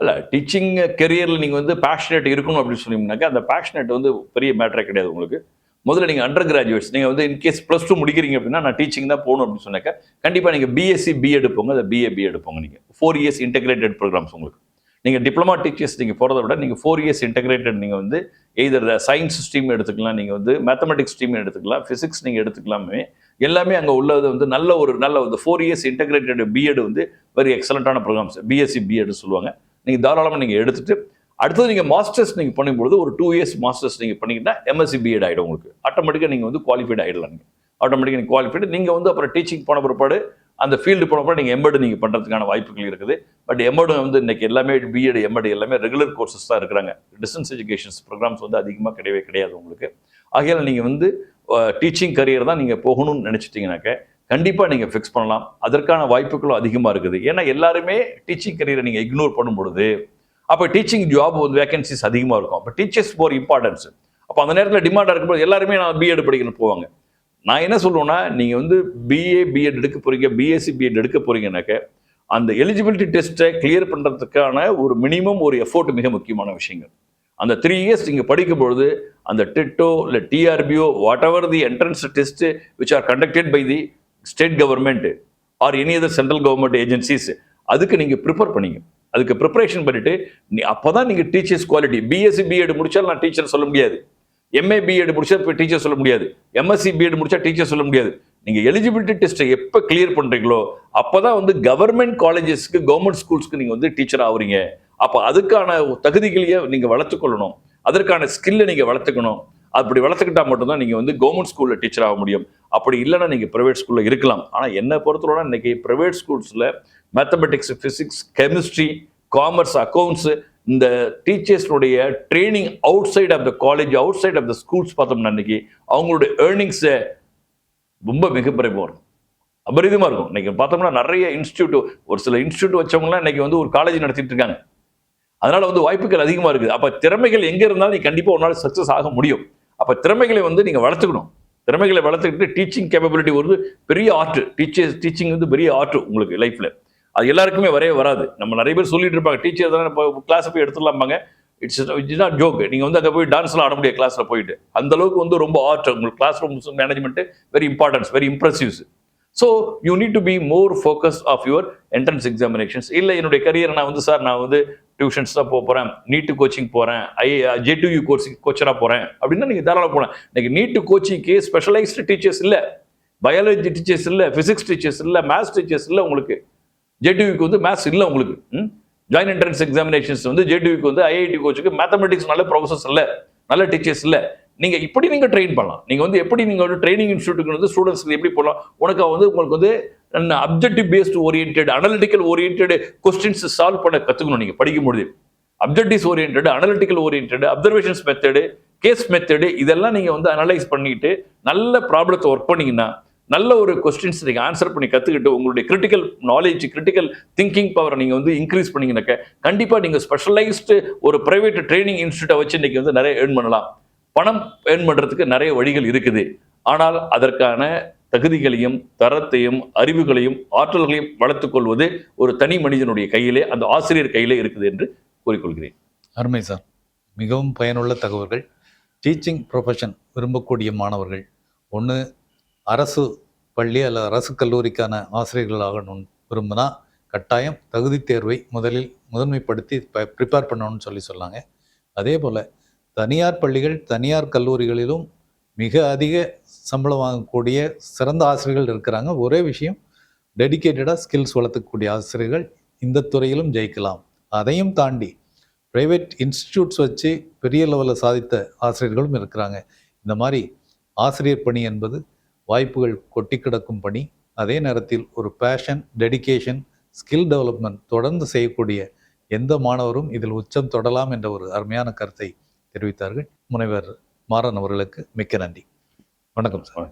இல்லை டீச்சிங் கெரியரில் நீங்கள் வந்து பேஷனேட் இருக்கணும் அப்படின்னு சொன்னீங்கன்னாக்கா அந்த பேஷனேட் வந்து பெரிய மேட்டரே கிடையாது உங்களுக்கு. முதல்ல நீங்கள் அண்டர் கிராஜுவேட்ஸ் நீங்கள் வந்து இன்கேஸ் ப்ளஸ் டூ முடிக்கிறீங்க அப்படின்னா நான் டீச்சிங் தான் போகணும் அப்படின்னு சொன்னாக்கா கண்டிப்பாக நீங்கள் பிஎஸ்சி பிஎட் போங்க அதை பிஏ பிஎட் போங்க நீங்கள் ஃபோர் இயர்ஸ் இன்டெகிரேட்டட் ப்ரோக்ராம்ஸ் உங்களுக்கு. நீங்கள் டிப்ளமா டீச்சர்ஸ் நீங்கள் போகிறத விட நீங்கள் ஃபோர் இயர்ஸ் இன்டெகிரேட்டட் நீங்கள் வந்து எய்தர் சயின்ஸ் ஸ்ட்ரீம் எடுத்துக்கலாம் நீங்கள் வந்து மேத்தமெட்டிக்ஸ் ஸ்ட்ரீம் எடுத்துக்கலாம் ஃபிசிக்ஸ் நீங்கள் எடுத்துக்கலாமே எல்லாமே அங்கே உள்ளது வந்து நல்ல ஒரு நல்ல வந்து ஃபோர் இயர்ஸ் இன்டெகிரேட்டட் பிஎட் வந்து வெரி எக்ஸலண்ட்டான ப்ரோக்ராம்ஸ் பிஎஸ்சி பிஎட்னு சொல்லுவாங்க. நீங்கள் தாராளமாக நீங்கள் எடுத்துட்டு அடுத்தது நீங்கள் மாஸ்டர்ஸ் நீங்கள் பண்ணும்பொழுது ஒரு டூ இயர்ஸ் மாஸ்டர்ஸ் நீங்கள் பண்ணிக்கிட்டா எம்எஸ்சி பிஎட் ஆகிடும் உங்களுக்கு. ஆட்டோமேட்டிக்காக நீங்கள் வந்து குவாலிஃபைட் ஆகிடலாம் நீங்கள் ஆட்டோமேட்டிக்காக நீங்கள் குவாலிஃபைடு நீங்கள் வந்து அப்புறம் டீச்சிங் போன பிற்பாடு அந்த ஃபீல்டு போனப்போ நீங்கள் எம்பெடு நீங்கள் பண்ணுறதுக்கான வாய்ப்புகள் இருக்குது. பட் எம்பெடு வந்து இன்றைக்கி எல்லாமே பிஎட் எம்பெடு எல்லாமே ரெகுலர் கோர்சஸ் தான் இருக்கிறாங்க. டிஸ்டன்ஸ் எஜுகேஷன்ஸ் ப்ரோக்ராம்ஸ் வந்து அதிகமாக கிடையவே கிடையாது உங்களுக்கு. ஆகையால் நீங்கள் வந்து டீச்சிங் கரியர் தான் நீங்கள் போகணும்னு நினச்சிட்டிங்கனாக்க கண்டிப்பாக நீங்கள் ஃபிக்ஸ் பண்ணலாம். அதற்கான வாய்ப்புகளும் அதிகமாக இருக்குது. ஏன்னா எல்லாருமே டீச்சிங் கரியரை நீங்கள் இக்னோர் பண்ணும் பொழுது அப்போ டீச்சிங் ஜாப் வந்து வேகன்சிஸ் அதிகமாக இருக்கும். அப்போ டீச்சர்ஸ் ஃபோர் இம்பார்ட்டன்ஸ் அப்போ அந்த நேரத்தில் டிமாண்டாக இருக்கும்போது எல்லாருமே நான் பிஎட் படிக்கணும் போவாங்க. நான் என்ன சொல்லுவேன்னா நீங்கள் வந்து பிஏ பிஎட் எடுக்க போகிறீங்க பிஎஸ்சி பிஎட் எடுக்க போகிறீங்கனாக்க அந்த எலிஜிபிலிட்டி டெஸ்ட்டை கிளியர் பண்ணுறதுக்கான ஒரு மினிமம் ஒரு எஃபோர்ட் மிக முக்கியமான விஷயங்கள். அந்த த்ரீ இயர்ஸ் நீங்கள் படிக்கும்பொழுது அந்த டெட்டோ இல்லை டிஆர்பிஓ whatever the entrance test which are conducted by the state government or any other central government agencies அதுக்கு நீங்கள் ப்ரிப்பேர் பண்ணிங்க. அதுக்கு ப்ரிப்பரேஷன் பண்ணிட்டு நீ அப்போ தான் நீங்கள் டீச்சர்ஸ் குவாலிட்டி பிஎஸ்சி பிஎட் முடிச்சாலும் நான் டீச்சர் சொல்ல முடியாது. எம்ஏ பிஎட் முடிச்சா இப்போ டீச்சர் சொல்ல முடியாது. எம்எஸ்சி பிஎட் முடிச்சா டீச்சர் சொல்ல முடியாது. நீங்கள் எலிஜிபிலிட்டி டெஸ்ட்டை எப்போ கிளியர் பண்ணுறீங்களோ அப்போ தான் வந்து கவர்மெண்ட் காலேஜஸ்க்கு கவர்மெண்ட் ஸ்கூல்ஸ்க்கு நீங்கள் வந்து டீச்சர் ஆகுறீங்க அப்போ அதுக்கான தகுதிகளையே நீங்கள் வளர்த்துக்கொள்ளணும் அதற்கான ஸ்கில்லை நீங்கள் வளர்த்துக்கணும். அப்படி வளர்த்துக்கிட்டா மட்டும்தான் நீங்கள் வந்து கவர்மெண்ட் ஸ்கூலில் டீச்சர் ஆக முடியும். அப்படி இல்லைன்னா நீங்கள் ப்ரைவேட் ஸ்கூலில் இருக்கலாம். ஆனால் என்னை பொறுத்தவரை இன்னைக்கு private ஸ்கூல்ஸில் mathematics physics chemistry commerce accounts இந்த டீச்சர்ஸ்னுடைய training outside of the college outside of the schools பார்த்தோம்னா இன்னைக்கு அவங்களுடைய ஏர்னிங்ஸை ரொம்ப மிகப்பிறப்பாக இருக்கும் அபரிதமாக இருக்கும். இன்றைக்கி பார்த்தோம்னா நிறைய இன்ஸ்டியூட் ஒரு சில இன்ஸ்டியூட் வச்சவங்கலாம் இன்றைக்கி வந்து ஒரு காலேஜ் நடத்திட்டு இருக்காங்க. அதனால் வந்து வாய்ப்புகள் அதிகமாக இருக்குது. அப்போ திறமைகள் எங்கே இருந்தாலும் நீ கண்டிப்பாக ஒரு நாள் சக்ஸஸ் ஆக முடியும். அப்போ திறமைகளை வந்து நீங்கள் வளர்த்துக்கணும். திறமைகளை வளர்த்துக்கிட்டு டீச்சிங் கேப்பபிலிட்டி ஒரு பெரிய ஆர்ட் டீச்சர்ஸ் டீச்சிங் வந்து பெரிய ஆர்ட் உங்களுக்கு லைஃப்பில் அது எல்லாருக்குமே வரவே வராது. நம்ம நிறைய பேர் சொல்லிட்டு இருப்பாங்க டீச்சர் தானே இப்போ கிளாஸ் போய் எடுத்துடலாம்பாங்க. இட்ஸ் இட்ஸ் நாட் ஜோக் நீங்கள் வந்து அங்கே போய் டான்ஸ்லாம் ஆட முடியாது கிளாஸில் போயிட்டு அந்த அளவுக்கு வந்து ரொம்ப ஆர்ட் உங்களுக்கு class room management very importance very impressives so you need to be more focus of your entrance examinations இல்லை என்னுடைய கரியர் நான் வந்து சார் நான் வந்து டியூஷன்ஸ் தான் போக போகிறேன் நீட்டு கோச்சிங் போகிறேன் ஐ ஜே கோச்சிங் கோச்சராக போகிறேன் அப்படின்னா நீங்கள் தாராளம் போகலாம் இன்றைக்கி நீட்டு கோச்சிங்க்கு ஸ்பெஷலைஸ்டு டீச்சர்ஸ் இல்லை. பயாலஜி டீச்சர்ஸ் இல்லை ஃபிசிக்ஸ் டீச்சர்ஸ் இல்லை மேத்ஸ் டீச்சர்ஸ் இல்லை உங்களுக்கு. ஜேடியூக்கு வந்து மேத்ஸ் இல்லை உங்களுக்கு. ஜாயின் என்ட்ரன்ஸ் எக்ஸாமினேஷன்ஸ் வந்து ஜேடிவிக்கு வந்து ஐஐடி கோச்சுக்கு மேத்தமெட்டிக்ஸ் நல்ல ப்ரொஃபஸர்ஸ் இல்லை நல்ல டீச்சர்ஸ் இல்லை. நீங்கள் இப்படி நீங்கள் ட்ரெயின் பண்ணலாம். நீங்கள் வந்து எப்படி நீங்கள் வந்து ட்ரைனிங் இன்ஸ்டியூட்டுக்கு வந்து ஸ்டூடெண்ட்ஸ்க்கு எப்படி போடலாம் உனக்கு வந்து உங்களுக்கு வந்து objective based orient analytical orient questions solve பண்ண கற்றுக்கணும் நீங்கள் படிக்கும்பொழுது objectives orient analytical orient observations method case method இதெல்லாம் நீங்கள் வந்து அனலைஸ் பண்ணிட்டு நல்ல ப்ராப்ளத்தை ஒர்க் பண்ணிங்கன்னா நல்ல ஒரு கொஸ்டின்ஸ் நீங்கள் ஆன்சர் பண்ணி கற்றுக்கிட்டு உங்களுடைய கிரிட்டிக்கல் நாலேஜ் கிரிட்டிக்கல் திங்கிங் பவரை நீங்கள் வந்து இன்க்ரீஸ் பண்ணிங்கனாக்க கண்டிப்பாக நீங்கள் ஸ்பெஷலைஸ்டு ஒரு ப்ரைவேட் ட்ரைனிங் இன்ஸ்டியூட்டை வச்சு இன்னைக்கு வந்து நிறைய ஏர்ன் பண்ணலாம். பணம் ஏர்ன் பண்ணுறதுக்கு நிறைய வழிகள் இருக்குது. ஆனால் அதற்கான தகுதிகளையும் தரத்தையும் அறிவுகளையும் ஆற்றல்களையும் வளர்த்துக்கொள்வது ஒரு தனி மனிதனுடைய கையிலே அந்த ஆசிரியர் கையிலே இருக்குது என்று கூறிக்கொள்கிறேன். அருமை சார். மிகவும் பயனுள்ள தகவல்கள். டீச்சிங் ப்ரொஃபஷன் விரும்பக்கூடிய மாணவர்கள். ஒன்று அரசு பள்ளி அல்லது அரசு கல்லூரிக்கான ஆசிரியர்களாக ஆகணும் விரும்பினா கட்டாயம் தகுதி தேர்வை முதலில் முதன்மைப்படுத்தி ப்ரிப்பேர் பண்ணணும்னு சொல்லி சொன்னாங்க. அதே போல் தனியார் பள்ளிகள் தனியார் கல்லூரிகளிலும் மிக அதிக சம்பளம் வாங்கக்கூடிய சிறந்த ஆசிரியர்கள் இருக்கிறாங்க. ஒரே விஷயம் டெடிகேட்டடாக ஸ்கில்ஸ் வளர்த்துக்கூடிய ஆசிரியர்கள் இந்த துறையிலும் ஜெயிக்கலாம். அதையும் தாண்டி ப்ரைவேட் இன்ஸ்டிடியூட்ஸ் வச்சு பெரிய லெவலில் சாதித்த ஆசிரியர்களும் இருக்கிறாங்க. இந்த மாதிரி ஆசிரியர் பணி என்பது வாய்ப்புகள் கொட்டி கிடக்கும் பணி. அதே நேரத்தில் ஒரு பேஷன் டெடிகேஷன் ஸ்கில் டெவலப்மெண்ட் தொடர்ந்து செய்யக்கூடிய எந்த மாணவரும் இதில் உச்சம் தொடலாம் என்ற ஒரு அருமையான கருத்தை தெரிவித்தார்கள். முனைவர் மாறன் அவர்களுக்கு மிக்க நன்றி. வணக்கம் சார்.